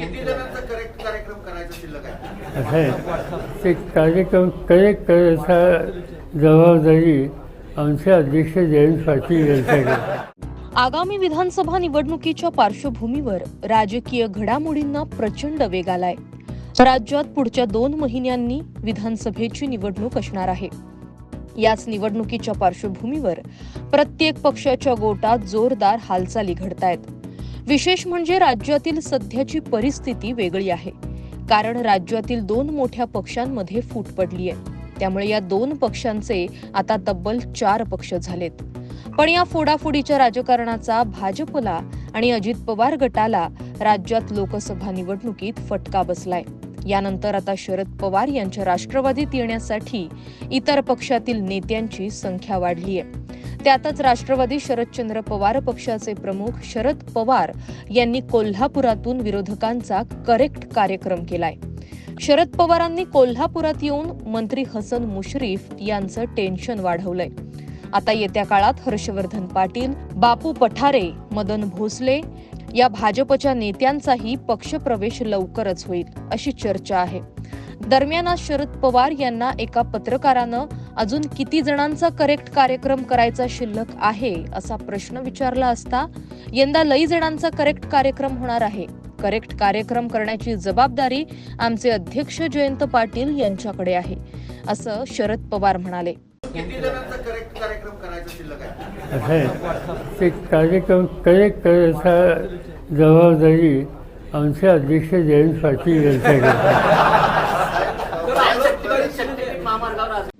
किती जणांचा करेक्ट कार्यक्रम करायचा शिल्लक आहे? ते कार्यक्रम करेक्ट करायचा जबाबदारी आमचे अध्यक्ष जयंत पाटील यांच्याकडे आहे. आगामी विधानसभा निवडणुकीच्या पार्श्वभूमीवर राजकीय घडामोडींना प्रचंड वेग आलाय. राज्यात पुढच्या दोन महिन्यांनी विधानसभेची निवडणूक असणार आहे. याच निवडणुकीच्या पार्श्वभूमीवर प्रत्येक पक्षाच्या गोटात जोरदार हालचाली घडतायत. विशेष म्हणजे राज्यातील सध्याची परिस्थिती वेगळी आहे. कारण राज्यातील दोन मोठ्या पक्षांमध्ये फूट पडली आहे. त्यामुळे या दोन पक्षांचे आता तब्बल चार पक्ष झालेत. पण या फोडाफोडीच्या राजकारणाचा भाजपला आणि अजित पवार गटाला राज्यात लोकसभा निवडणुकीत फटका बसलाय. यानंतर आता शरद पवार यांच्या राष्ट्रवादीत येण्यासाठी इतर पक्षातील नेत्यांची संख्या वाढली आहे. त्यातच राष्ट्रवादी शरदचंद्र पवार पक्षाचे प्रमुख शरद पवार यांनी कोल्हापुरातून विरोधकांचा करेक्ट कार्यक्रम केलाय. शरद पवारांनी कोल्हापुरात येऊन मंत्री हसन मुश्रीफ यांचं टेन्शन वाढवलंय. आता येत्या काळात हर्षवर्धन पाटील बापू पठारे मदन भोसले या भाजपच्या नेत्यांचाही पक्षप्रवेश लवकरच होईल अशी चर्चा आहे. दरम्यान आज शरद पवार यांना एका पत्रकारानं अजून किती जणांचा करेक्ट कार्यक्रम करायचा शिल्लक आहे असा प्रश्न विचारला असता यंदा लई जणांचा करेक्ट कार्यक्रम होणार आहे. करेक्ट कार्यक्रम करण्याची जबाबदारी आमचे अध्यक्ष जयंत पाटील यांच्याकडे आहे असं शरद पवार म्हणाले. किती जणांचा करेक्ट कार्यक्रम करायचा शिल्लक आहे? असं आहे ते कार्यक्रम करेक्ट करायचा जबाबदारी आमचे अध्यक्ष जयंत पाटील यांच्याकडे आहे.